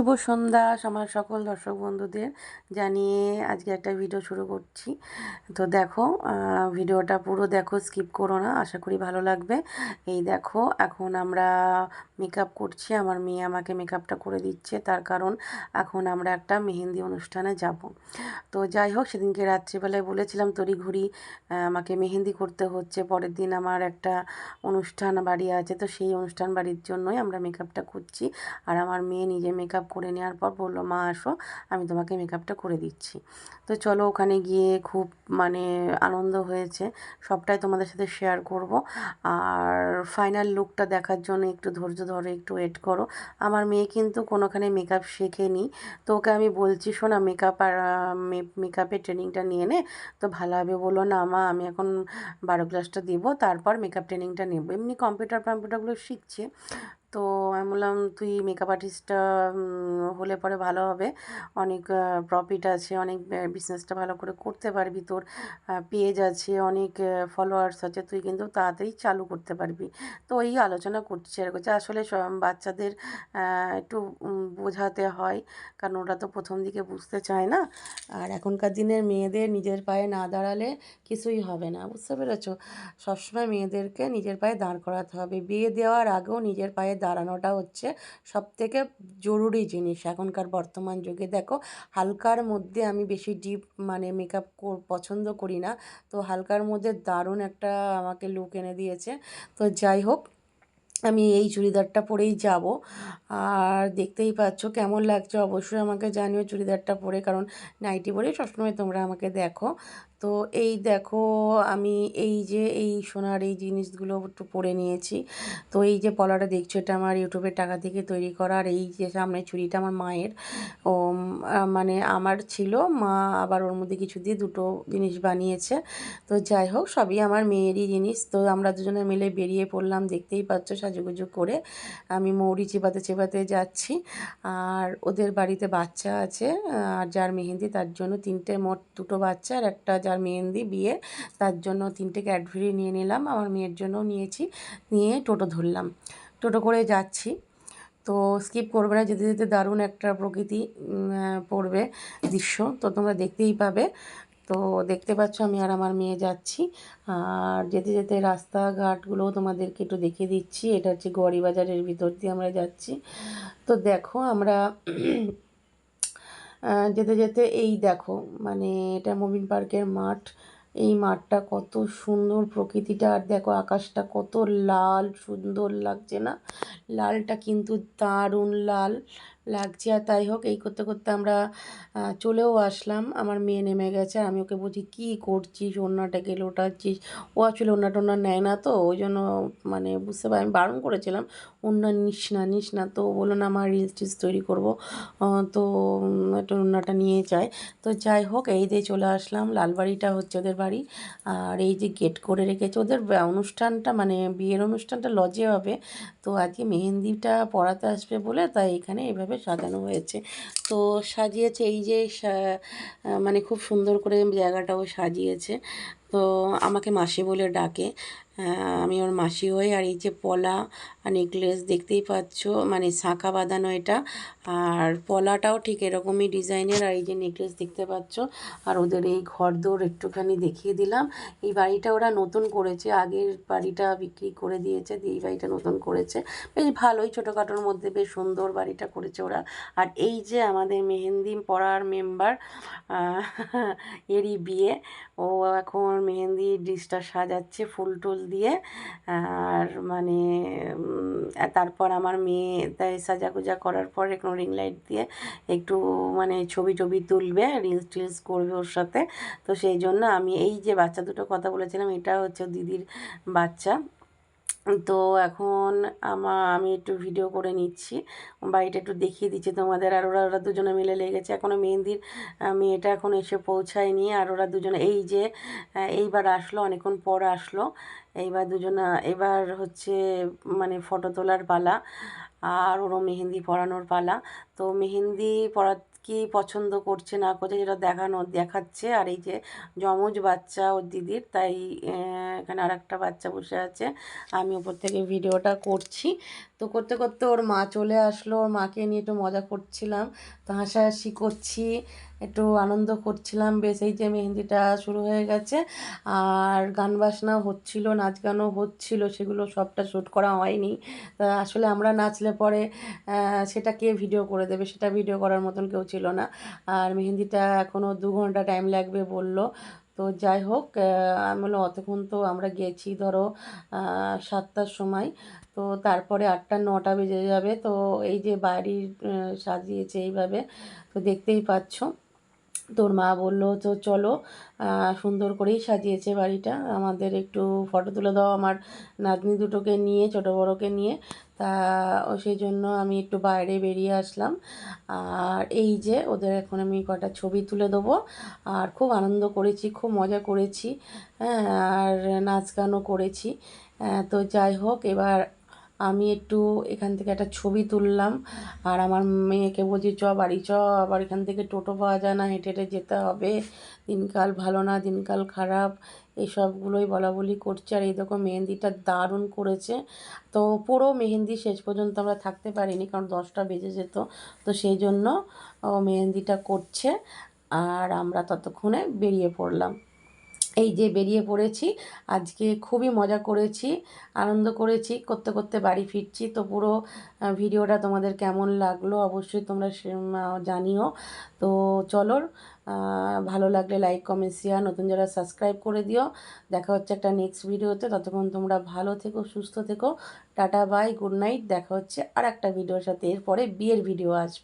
শুভ সন্ধ্যা আমার সকল দর্শক বন্ধুদের জানিয়ে আজকে একটা ভিডিও শুরু করছি। তো দেখো ভিডিওটা পুরো দেখো স্কিপ করো না, আশা করি ভালো লাগবে। এই দেখো, এখন আমরা মেকআপ করছি, আমার মেয়ে আমাকে মেকআপটা করে দিচ্ছে, তার কারণ এখন আমরা একটা মেহেন্দি অনুষ্ঠানে যাব। তো যাই হোক, সেদিনকে রাত্রিবেলায় বলেছিলাম, তড়িঘড়ি আমাকে মেহেন্দি করতে হচ্ছে, পরের দিন আমার একটা অনুষ্ঠান বাড়ি আছে, তো সেই অনুষ্ঠান বাড়ির জন্যই আমরা মেকআপটা করছি। আর আমার মেয়ে নিজে মেকআপ করে নেওয়ার পর বলল, মা, আসো, আমি তোমাকে মেকআপটা করে দিচ্ছি। তো চলো ওখানে গিয়ে খুব মানে আনন্দ হয়েছে। সবটাই তোমাদের সাথে শেয়ার করব। আর ফাইনাল লুকটা দেখার জন্য একটু ধৈর্য ধরে একটু ওয়েট করো। আমার মেয়ে কিন্তু কোনোখানে মেকআপ শেখেনি। তো ওকে আমি বলছি, শোনা মেকআপ আর মেকআপের ট্রেনিংটা নিয়ে নে। তো ভালোভাবে বলো না, মা, আমি এখন বারো ক্লাসটা দিব, তারপর মেকআপ ট্রেনিংটা নেব। এমনি কম্পিউটার কম্পিউটারগুলো শিখছে। তো আমি বললাম, তুই মেকআপ আর্টিস্টটা হলে পরে ভালো হবে। অনেক প্রফিট আছে, অনেক বিজনেসটা ভালো করে করতে পারবি তোর। পেজ আছে, অনেক ফলোয়ার্স আছে, তুই কিন্তু তাড়াতাড়ি চালু করতে পারবি। তো এই আলোচনা করছে আর করছে আসলে বাচ্চাদের একটু বোঝাতে হয়, কারণ ওরা তো প্রথম দিকে বুঝতে চায় না। আর এখনকার দিনের মেয়েদের নিজের পায়ে না দাঁড়ালে কিছুই হবে না, বুঝতে পেরেছ? সবসময় মেয়েদেরকে নিজের পায়ে দাঁড় করাতে হবে। বিয়ে দেওয়ার আগেও নিজের পায়ে দাঁড়ানোটা হচ্ছে সব থেকে জরুরি জিনিস এখনকার বর্তমান যুগে। দেখো, হালকার মধ্যে আমি বেশি ডিপ মানে মেকআপ পছন্দ করি না। তো হালকার মধ্যে দারুণ একটা আমাকে লুক এনে দিয়েছে। তো যাই হোক, আমি এই চুড়িদারটা পরেই যাব। আর দেখতেই পাচ্ছ কেমন লাগছে। অবশ্যই আমাকে জানিও চুড়িদারটা পরে, কারণ নাইটি পরেই সবসময় তোমরা আমাকে দেখো। তো এই দেখো আমি এই যে, এই সোনার এই জিনিসগুলো একটু পরে নিয়েছি। তো এই যে পলাটা দেখছ, এটা আমার ইউটিউবের টাকা থেকে তৈরি করা। আর এই যে সামনে চুড়িটা আমার মায়ের। ও মানে আমার ছিল, মা আবার ওর মধ্যে কিছু দিয়ে দুটো জিনিস বানিয়েছে। তো যাই হোক, সবই আমার মেয়েরই জিনিস। তো আমরা দুজনে মিলে বেরিয়ে পড়লাম, দেখতেই পাচ্ছ সাজুগুজু করে। আমি মৌরি চেপাতে চেপাতে যাচ্ছি। আর ওদের বাড়িতে বাচ্চা আছে, আর যার মেহেন্দি, তার জন্য তিনটে মোট দুটো বাচ্চা আর একটা যার মেহেন্দি বিয়ে, তার জন্য তিনটে ক্যাডবেরি নিয়ে নিলাম, আমার মেয়ের জন্যও নিয়েছি, নিয়ে টোটো ধরলাম। টোটো করে যাচ্ছি। তো স্কিপ করবে না, যেতে যেতে দারুণ একটা প্রকৃতি পড়বে দৃশ্য, তো তোমরা দেখতেই পাবে। তো দেখতে পাচ্ছ আমি আর আমার মেয়ে যাচ্ছি। আর যেতে যেতে রাস্তাঘাটগুলোও তোমাদেরকে একটু দেখিয়ে দিচ্ছি। এটা হচ্ছে গড়ি বাজারের ভিতর দিয়ে আমরা যাচ্ছি। তো দেখো আমরা যেতে যেতে এই দেখো মানে এটা মোবিন পার্কের মাঠ। এই মাঠটা কত সুন্দর প্রকৃতিটা, আর দেখো আকাশটা কত লাল, সুন্দর লাগছে না? লালটা কিন্তু দারুণ লাল। লাগছে আর তাই হোক, এই করতে করতে আমরা চলেও আসলাম। আমার মেয়ে নেমে গেছে আর আমি ওকে বলছি, কী করছিস? ওড়নাটাকে লোটাচ্ছিস ও আসলে ওড়না টোনা নেয় না তো, ওই জন্য মানে বুঝতে পারি, আমি বারণ করেছিলাম, ওড়না নিস না নিস না। তো ও বলল, না আমার রিলস টিলস তৈরি করব। তো একটু ওড়নাটা নিয়ে যায়। তো যাই হোক, এই দিয়ে চলে আসলাম। লালবাড়িটা হচ্ছে ওদের বাড়ি। আর এই যে গেট করে রেখেছে, ওদের অনুষ্ঠানটা মানে বিয়ের অনুষ্ঠানটা লজে হবে। তো আজকে মেহেন্দিটা পড়াতে আসবে বলে, তাই এখানে এভাবে সাজানো হয়েছে। তো সাজিয়েছে এই যে মানে খুব সুন্দর করে জায়গাটাও সাজিয়েছে। তো আমাকে মাসি বলে ডাকে। আমি ওর মাসি হই আর এই যে পলা আর নেকলেস দেখতেই পাচ্ছ মানে শাঁখা বাঁধানো এটা। আর পলাটাও ঠিক এরকমই ডিজাইনের, আর এই যে নেকলেস দেখতে পাচ্ছ, আর ওদের এই ঘরদোর একটুখানি দেখিয়ে দিলাম। এই বাড়িটা ওরা নতুন করেছে, আগের বাড়িটা বিক্রি করে দিয়েছে, দিয়ে এই বাড়িটা নতুন করেছে। বেশ ভালোই ছোটোখাটোর মধ্যে বেশ সুন্দর বাড়িটা করেছে ওরা। আর এই যে আমাদের মেহেন্দি পড়ার মেম্বার এরই বিয়ে, ও এখন মেহেন্দি ডিশটা সাজাচ্ছে, ফুল টুল দিয়ে, আর মানে তারপর আমার মেয়ে তাই সাজাগুজা করার পর এখন রিং লাইট দিয়ে একটু মানে ছবি টবি তুলবে রিলস টিলস করবে ওর সাথে। তো সেই জন্য আমি এই যে বাচ্চা দুটো কথা বলেছিলাম, এটা হচ্ছে দিদির বাচ্চা। তো এখন আমার আমি একটু ভিডিও করে নিচ্ছি, বাড়িটা একটু দেখিয়ে দিচ্ছি তোমাদের। আর ওরা ওরা দুজনে মিলে লেগেছে। এখনও মেহেন্দির মেয়েটা এখন এসে পৌঁছায়নি। আর ওরা দুজনে, এই যে এইবার আসলো, অনেকক্ষণ পর আসলো। এইবার দুজনা, এবার হচ্ছে মানে ফটো তোলার পালা, আর ওরও মেহেন্দি পরানোর পালা। তো মেহেন্দি পরা, কি পছন্দ করছে না করছে যেটা দেখানো, দেখাচ্ছে। আর এই যে যমজ বাচ্চা ওর দিদির, তাই এখানে আর একটা বাচ্চা বসে আছে। আমি ওপর থেকে ভিডিওটা করছি। তো করতে করতে ওর মা চলে আসলো। ওর মাকে নিয়ে একটু মজা করছিলাম তো হাসাহাসি করছি, একটু আনন্দ করছিলাম। বেশ, এই যে মেহেন্দিটা শুরু হয়ে গেছে। আর গান বাজনা হচ্ছিল, নাচ গানও হচ্ছিল, সেগুলো সবটা শ্যুট করা হয়নি। আসলে আমরা নাচলে পরে সেটা কে ভিডিও করে দেবে? সেটা ভিডিও করার মতন কেউ ছিল না। আর মেহেন্দিটা এখনও দু ঘণ্টা টাইম লাগবে বলল। তো যাই হোক আমি বললাম, অতক্ষণ তো আমরা গেছি ধরো সাতটার সময়। তো তারপরে আটটা, নটা বেজে যাবে। তো এই যে বাড়ি সাজিয়েছে এইভাবে, তো দেখতেই পাচ্ছ। তোর মা বলল, তো চলো সুন্দর করেই সাজিয়েছে বাড়িটা। আমাদের একটু ফটো তুলে দাও আমার নাতনি দুটোকে নিয়ে, ছোটো বড়োকে নিয়ে। তা সেই জন্য আমি একটু বাইরে বেরিয়ে আসলাম। আর এই যে ওদের এখন আমি কটা ছবি তুলে দেবো। আর খুব আনন্দ করেছি, খুব মজা করেছি। হ্যাঁ আর নাচ গানও করেছি। তো যাই হোক, এবার আমি একটু এখান থেকে একটা ছবি তুললাম। আর আমার মেয়েকে বলছি, চ বাড়ি, চ। আবার এখান থেকে টোটো পাওয়া যায় না, হেঁটে হেঁটে যেতে হবে। দিনকাল ভালো না, দিনকাল খারাপ। এইসবগুলোই বলা বলি করছে। আর এই দেখো মেহেন্দিটা দারুণ করেছে। তো পুরো মেহেন্দি শেষ পর্যন্ত আমরা থাকতে পারিনি, কারণ দশটা বেজে যেত। তো সেই জন্য মেহেন্দিটা করছে। আর আমরা ততক্ষণে বেরিয়ে পড়লাম। এই যে বেরিয়ে পড়েছি, আজকে খুবই মজা করেছি, আনন্দ করেছি, করতে করতে বাড়ি ফিরছি। তো পুরো ভিডিওটা তোমাদের কেমন লাগল অবশ্যই তোমরা জানিও। তো চলো ভালো লাগলে লাইক কমেন্ট শেয়ার নতুন যারা সাবস্ক্রাইব করে দিও। দেখা হচ্ছে একটা নেক্সট ভিডিওতে। ততক্ষণ তোমরা ভালো থেকো, সুস্থ থেকো। টাটা বাই গুড নাইট দেখা হচ্ছে আর একটা ভিডিওর সাথে। এরপরে বিয়ের ভিডিও আসবে।